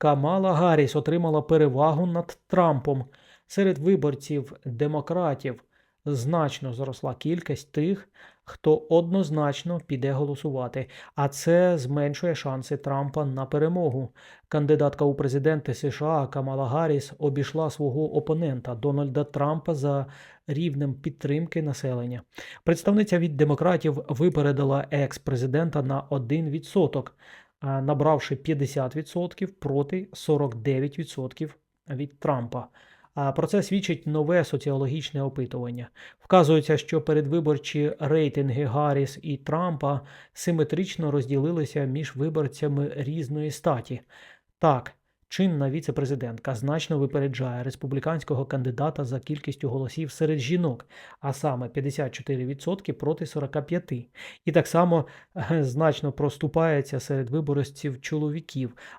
Камала Гарріс отримала перевагу над Трампом. Серед виборців демократів значно зросла кількість тих, хто однозначно піде голосувати, а це зменшує шанси Трампа на перемогу. Кандидатка у президенти США Камала Гарріс обійшла свого опонента Дональда Трампа за рівнем підтримки населення. Представниця від демократів випередила екс-президента на 1%, а, набравши 50% проти 49% від Трампа. А Про це свідчить нове соціологічне опитування. Вказується, що передвиборчі рейтинги Гарріс і Трампа симетрично розділилися між виборцями різної статі. Так, чинна віце-президентка значно випереджає республіканського кандидата за кількістю голосів серед жінок, а саме 54% проти 45%. І так само е, значно проступається серед виборців чоловіків,